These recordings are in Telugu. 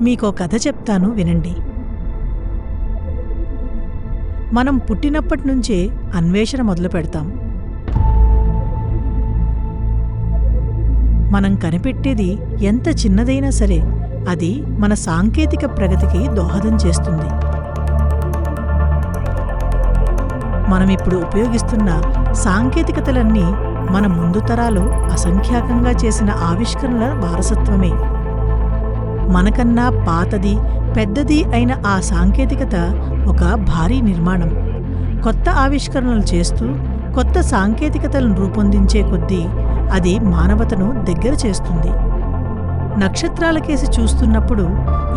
మీకో కథ చెప్తాను వినండి. మనం పుట్టినప్పటి నుంచే అన్వేషణ మొదలు పెడతాం. మనం కనిపెట్టేది ఎంత చిన్నదైనా సరే అది మన సాంకేతిక ప్రగతికి దోహదం చేస్తుంది. మనం ఇప్పుడు ఉపయోగిస్తున్న సాంకేతికతలన్నీ మన ముందు తరాలు అసంఖ్యాకంగా చేసిన ఆవిష్కరణల వారసత్వమే. మనకన్నా పాతది పెద్దది అయిన ఆ సాంకేతికత ఒక భారీ నిర్మాణం. కొత్త ఆవిష్కరణలు చేస్తూ కొత్త సాంకేతికతలను రూపొందించే కొద్దీ అది మానవతను దగ్గర చేస్తుంది. నక్షత్రాల కేసి చూస్తున్నప్పుడు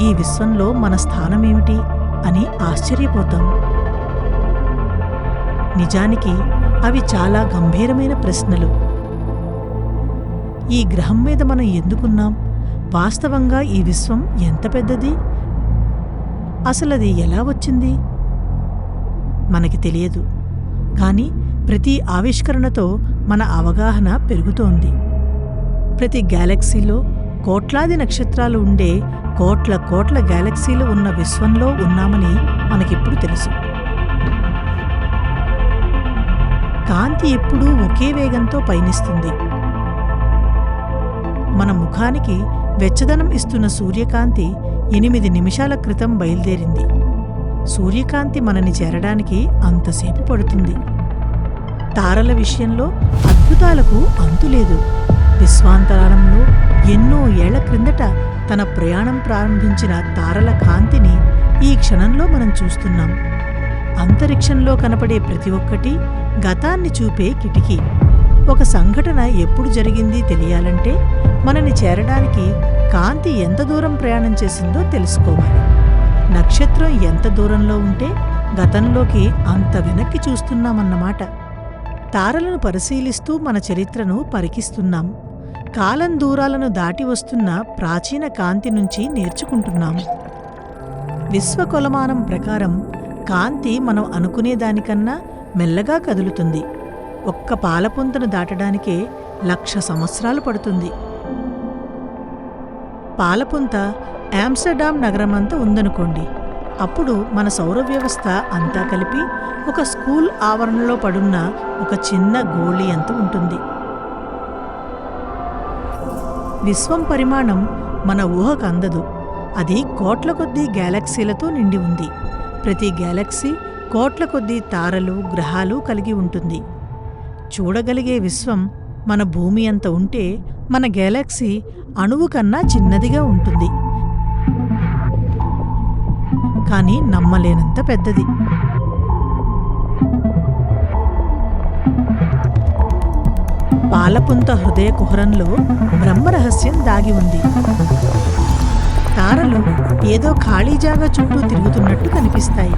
ఈ విశ్వంలో మన స్థానమేమిటి అని ఆశ్చర్యపోతాం. నిజానికి అవి చాలా గంభీరమైన ప్రశ్నలు. ఈ గ్రహం మీద మనం ఎందుకున్నాం? వాస్తవంగా ఈ విశ్వం ఎంత పెద్దది? అసలు అది ఎలా వచ్చింది? మనకి తెలియదు. కానీ ప్రతి ఆవిష్కరణతో మన అవగాహన పెరుగుతోంది. ప్రతి గ్యాలక్సీలో కోట్లాది నక్షత్రాలు ఉండే కోట్ల కోట్ల గ్యాలక్సీలు ఉన్న విశ్వంలో ఉన్నామని మనకిప్పుడు తెలుసు. కాంతి ఎప్పుడూ ఒకే వేగంతో పయనిస్తుంది. మన ముఖానికి వెచ్చదనం ఇస్తున్న సూర్యకాంతి ఎనిమిది నిమిషాల క్రితం బయలుదేరింది. సూర్యకాంతి మనని చేరడానికి అంతసేపు పడుతుంది. తారల విషయంలో అద్భుతాలకు అంతులేదు విశ్వాంతరాళంలో ఎన్నో ఏళ్ళ క్రిందట తన ప్రయాణం ప్రారంభించిన తారల కాంతిని ఈ క్షణంలో మనం చూస్తున్నాం. అంతరిక్షంలో కనపడే ప్రతి ఒక్కటి గతాన్ని చూపే కిటికీ. ఒక సంఘటన ఎప్పుడు జరిగింది తెలియాలంటే మనని చేరడానికి కాంతి ఎంత దూరం ప్రయాణం చేసిందో తెలుసుకోవాలి. నక్షత్రం ఎంత దూరంలో ఉంటే గతంలోకి అంత వెనక్కి చూస్తున్నామన్నమాట. తారలను పరిశీలిస్తూ మన చరిత్రను పరికిస్తున్నాం. కాలం దూరాలను దాటి వస్తున్న ప్రాచీన కాంతి నుంచి నేర్చుకుంటున్నాం. విశ్వకొలమానం ప్రకారం కాంతి మనం అనుకునేదానికన్నా మెల్లగా కదులుతుంది. ఒక్క పాలపుంతను దాటడానికే లక్ష సంవత్సరాలు పడుతుంది. పాలపుంత ఆమ్స్టర్డామ్ నగరమంతా ఉందనుకోండి. అప్పుడు మన సౌర వ్యవస్థ అంతా కలిపి ఒక స్కూల్ ఆవరణలో పడున్న ఒక చిన్న గోళీ అంత ఉంటుంది. విశ్వం పరిమాణం మన ఊహకు అందదు. అది కోట్ల కొద్దీ గ్యాలక్సీలతో నిండి ఉంది. ప్రతి గ్యాలక్సీ కోట్ల కొద్దీ తారలు గ్రహాలు కలిగి ఉంటుంది. చూడగలిగే విశ్వం మన భూమి అంత ఉంటే మన గెలాక్సీ అణువు కన్నా చిన్నదిగా ఉంటుంది. కానీ నమ్మలేనంత పెద్దది. పాలపుంత హృదయ కుహరంలో బ్రహ్మరహస్యం దాగి ఉంది. తారలు ఏదో ఖాళీ జాగా చుట్టూ తిరుగుతున్నట్టు కనిపిస్తాయి.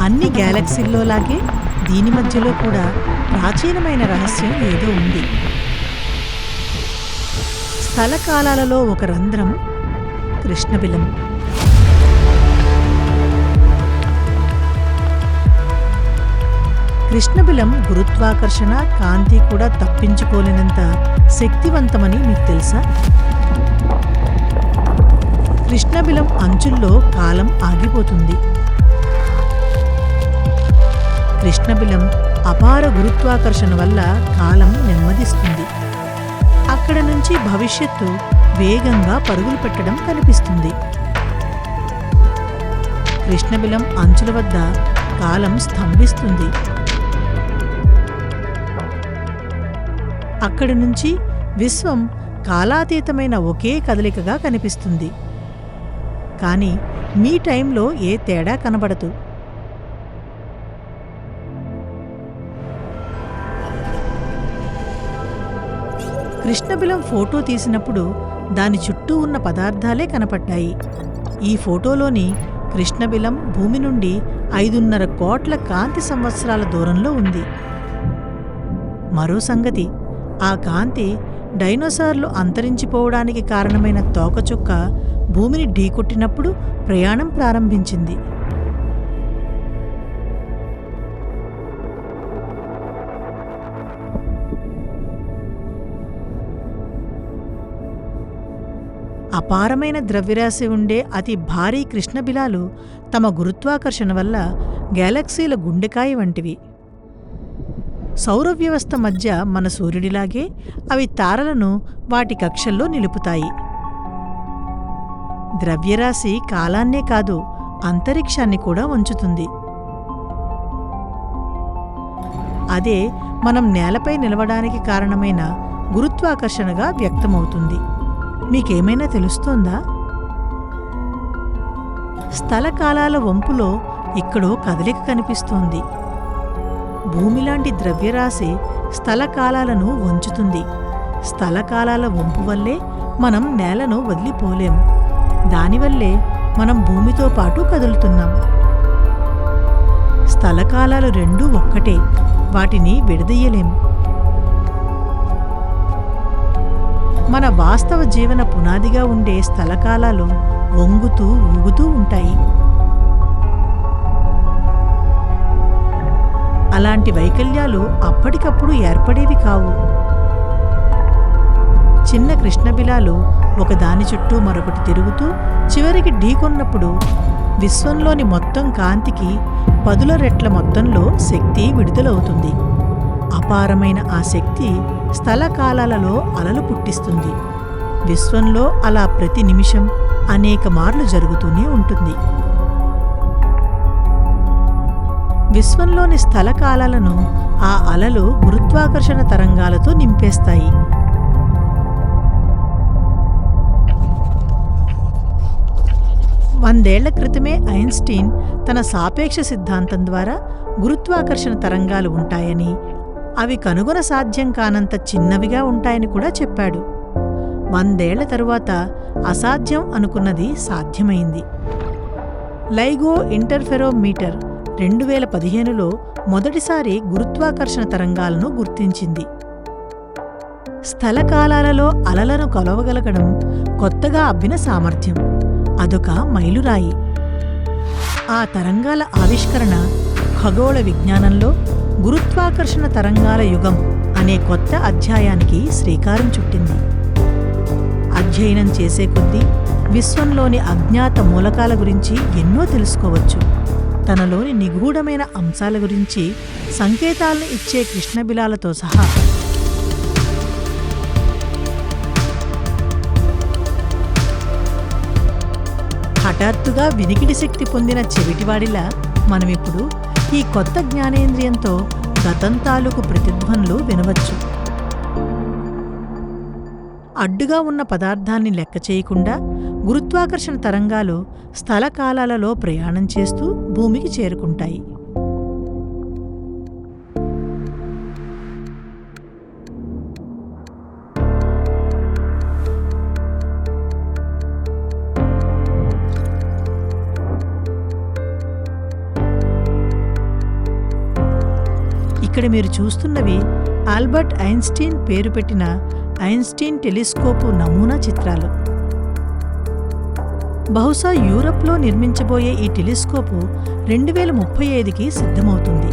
అన్ని గ్యాలక్సీల్లోలాగే దీని మధ్యలో కూడా ప్రాచీనమైన రహస్యం ఏదో ఉంది. స్థలకాలాలలో ఒక రంధ్రం కృష్ణబిలం. కృష్ణబిలం గురుత్వాకర్షణ కాంతి కూడా తప్పించుకోలేనంత శక్తివంతమని మీకు తెలుసా? కృష్ణబిలం అంచుల్లో కాలం ఆగిపోతుంది. కృష్ణబిలం అపార గురుత్వాకర్షణ వల్ల కాలం నెమ్మదిస్తుంది. అక్కడ నుంచి భవిష్యత్తు వేగంగా పరుగులు పెట్టడం కనిపిస్తుంది. కృష్ణబిలం అంచుల వద్ద కాలం స్తంభిస్తుంది. అక్కడి నుంచి విశ్వం కాలాతీతమైన ఒకే కదలికగా కనిపిస్తుంది. కానీ మీ టైంలో ఏ తేడా కనబడదు. కృష్ణబిలం ఫోటో తీసినప్పుడు దాని చుట్టూ ఉన్న పదార్థాలే కనపడ్డాయి. ఈ ఫోటోలోని కృష్ణబిలం భూమి నుండి ఐదున్నర కోట్ల కాంతి సంవత్సరాల దూరంలో ఉంది. మరో సంగతి ఆ కాంతి డైనోసార్లు అంతరించిపోవడానికి కారణమైన తోకచుక్క భూమిని ఢీకొట్టినప్పుడు ప్రయాణం ప్రారంభించింది. అపారమైన ద్రవ్యరాశి ఉండే అతి భారీ కృష్ణబిలాలు తమ గురుత్వాకర్షణ వల్ల గ్యాలక్సీల గుండెకాయ వంటివి. సౌర వ్యవస్థ మధ్య మన సూర్యుడిలాగే అవి తారలను వాటి కక్షల్లో నిలుపుతాయి. ద్రవ్యరాశి కాలాన్నే కాదు అంతరిక్షాన్ని కూడా వంచుతుంది. అదే మనం నేలపై నిలవడానికి కారణమైన గురుత్వాకర్షణగా వ్యక్తమవుతుంది. మీకేమైనా తెలుస్తోందా? స్థలకాలాల వంపులో ఇక్కడో కదలిక కనిపిస్తోంది. భూమిలాంటి ద్రవ్యరాశి స్థలకాలాలను వంచుతుంది. స్థలకాలాల వంపు వల్లే మనం నేలను వదిలిపోలేం. దానివల్లే మనం భూమితో పాటు కదులుతున్నాం. స్థలకాలాలు రెండూ ఒక్కటే. వాటిని విడదీయలేం. మన వాస్తవ జీవన పునాదిగా ఉండే స్థలకాలాలు వంగుతూ ఊగుతూ ఉంటాయి. అలాంటి వైకల్యాలు అప్పటికప్పుడు ఏర్పడేవి కావు. చిన్న కృష్ణబిలాలు ఒకదాని చుట్టూ మరొకటి తిరుగుతూ చివరికి ఢీకొన్నప్పుడు విశ్వంలోని మొత్తం కాంతికి పదుల రెట్ల మొత్తంలో శక్తి విడుదలవుతుంది. అపారమైన ఆ శక్తి స్థలకాలాలలో అలలు పుట్టిస్తుంది. విశ్వంలో అలా ప్రతి నిమిషం అనేక మార్లు జరుగుతూనే ఉంటుంది. విశ్వంలోని స్థలకాలాలను ఆ అలలు గురుత్వాకర్షణ తరంగాలతో నింపేస్తాయి. వందేళ్ళ క్రితమే ఐన్స్టీన్ తన సాపేక్ష సిద్ధాంతం ద్వారా గురుత్వాకర్షణ తరంగాలు ఉంటాయని అవి కనుగొన సాధ్యం కానంత చిన్నవిగా ఉంటాయని కూడా చెప్పాడు. వందేళ్ళ తరువాత అసాధ్యం అనుకున్నది సాధ్యమైంది. లైగో ఇంటర్ఫెరోమీటర్ రెండు వేల పదిహేనులో మొదటిసారి గురుత్వాకర్షణ తరంగాలను గుర్తించింది. స్థలకాలాలలో అలలను కొలవగలగడం కొత్తగా అబ్బిన సామర్థ్యం అదొక మైలురాయి. ఆ తరంగాల ఆవిష్కరణ ఖగోళ విజ్ఞానంలో గురుత్వాకర్షణ తరంగాల యుగం అనే కొత్త అధ్యాయానికి శ్రీకారం చుట్టింది. అధ్యయనం చేసే కొద్దీ విశ్వంలోని అజ్ఞాత మూలకాల గురించి ఎన్నో తెలుసుకోవచ్చు. తనలోని నిగూఢమైన అంశాల గురించి సంకేతాలను ఇచ్చే కృష్ణబిలాలతో సహా. హఠాత్తుగా వినికిడి శక్తి పొందిన చెవిటివాడిలా మనమిప్పుడు ఈ కొత్త జ్ఞానేంద్రియంతో గతం తాలూకు ప్రతిధ్వనులు వినవచ్చు. అడ్డుగా ఉన్న పదార్థాన్ని లెక్క చేయకుండా గురుత్వాకర్షణ తరంగాలు స్థలకాలాలలో ప్రయాణం చేస్తూ భూమికి చేరుకుంటాయి. ఇక్కడ మీరు చూస్తున్నవి ఆల్బర్ట్ ఐన్స్టీన్ పేరు పెట్టిన ఐన్స్టీన్ టెలిస్కోపు నమూనా చిత్రాలు. బహుశా యూరప్లో నిర్మించబోయే ఈ టెలిస్కోపు రెండు వేల ముప్పై ఐదుకి సిద్ధమవుతుంది.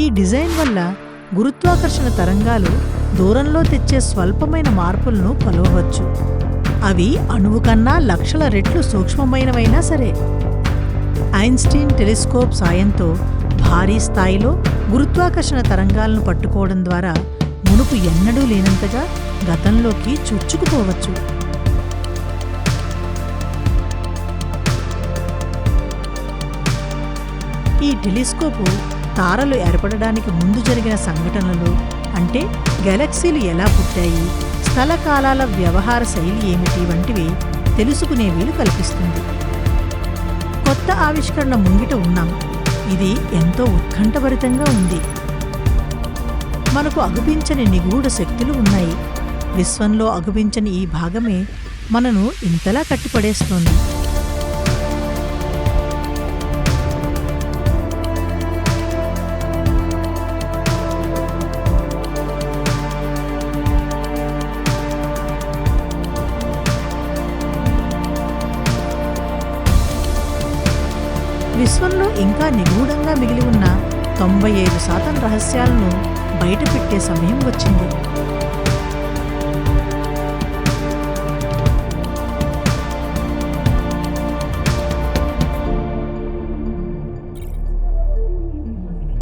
ఈ డిజైన్ వల్ల గురుత్వాకర్షణ తరంగాలు దూరంలో తెచ్చే స్వల్పమైన మార్పులను కొలవవచ్చు. అవి అణువు కన్నా లక్షల రెట్లు సూక్ష్మమైనవైనా సరే. ఐన్స్టీన్ టెలిస్కోప్ సాయంతో భారీ స్థాయిలో గురుత్వాకర్షణ తరంగాలను పట్టుకోవడం ద్వారా మునుపు ఎన్నడూ లేనంతగా గతంలోకి చొచ్చుకుపోవచ్చు. ఈ టెలిస్కోపు తారలు ఏర్పడడానికి ముందు జరిగిన సంఘటనలు అంటే గెలాక్సీలు ఎలా పుట్టాయి స్థల కాలాల వ్యవహార శైలి ఏమిటి వంటివి తెలుసుకునే వీలు కల్పిస్తుంది. కొత్త ఆవిష్కరణ ముంగిట ఉన్నాం. ఇది ఎంతో ఉత్కంఠభరితంగా ఉంది. మనకు అగుపించని నిగూఢ శక్తులు ఉన్నాయి. విశ్వంలో అగుపించని ఈ భాగమే మనను ఇంతలా కట్టిపడేస్తోంది. విశ్వంలో ఇంకా నిగూఢంగా మిగిలి ఉన్న తొంభై ఐదు శాతం రహస్యాలను బయటపెట్టే సమయం వచ్చింది.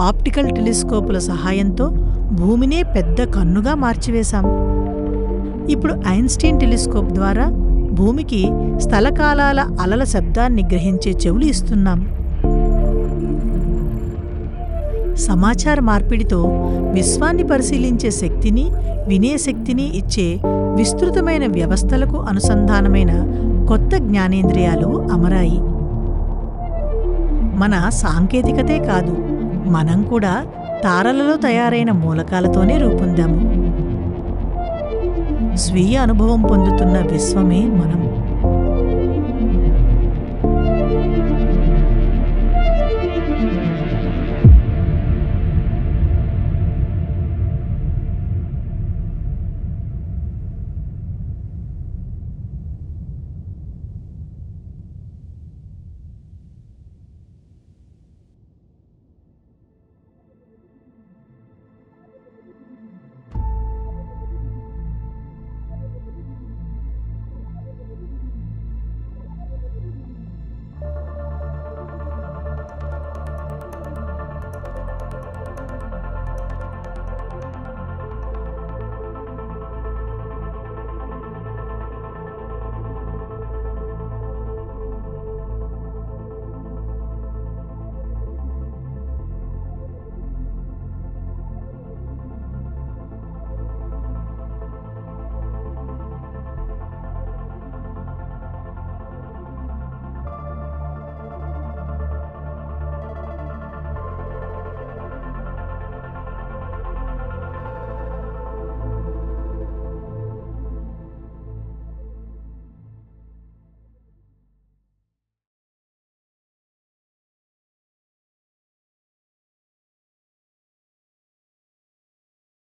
ఆప్టికల్ టెలిస్కోపుల సహాయంతో భూమినే పెద్ద కన్నుగా మార్చివేశాం. ఇప్పుడు ఐన్స్టీన్ టెలిస్కోప్ ద్వారా భూమికి స్థలకాలాల అలల శబ్దాన్ని గ్రహించే చెవులు ఇస్తున్నాం. సమాచార మార్పిడితో విశ్వాన్ని పరిశీలించే శక్తిని వినే శక్తిని ఇచ్చే విస్తృతమైన వ్యవస్థలకు అనుసంధానమైన కొత్త జ్ఞానేంద్రియాలు అమరాయి. మన సాంకేతికతే కాదు మనం కూడా తారలలో తయారైన మూలకాలతోనే రూపొందాము. స్వీయ అనుభవం పొందుతున్న విశ్వమే మనం.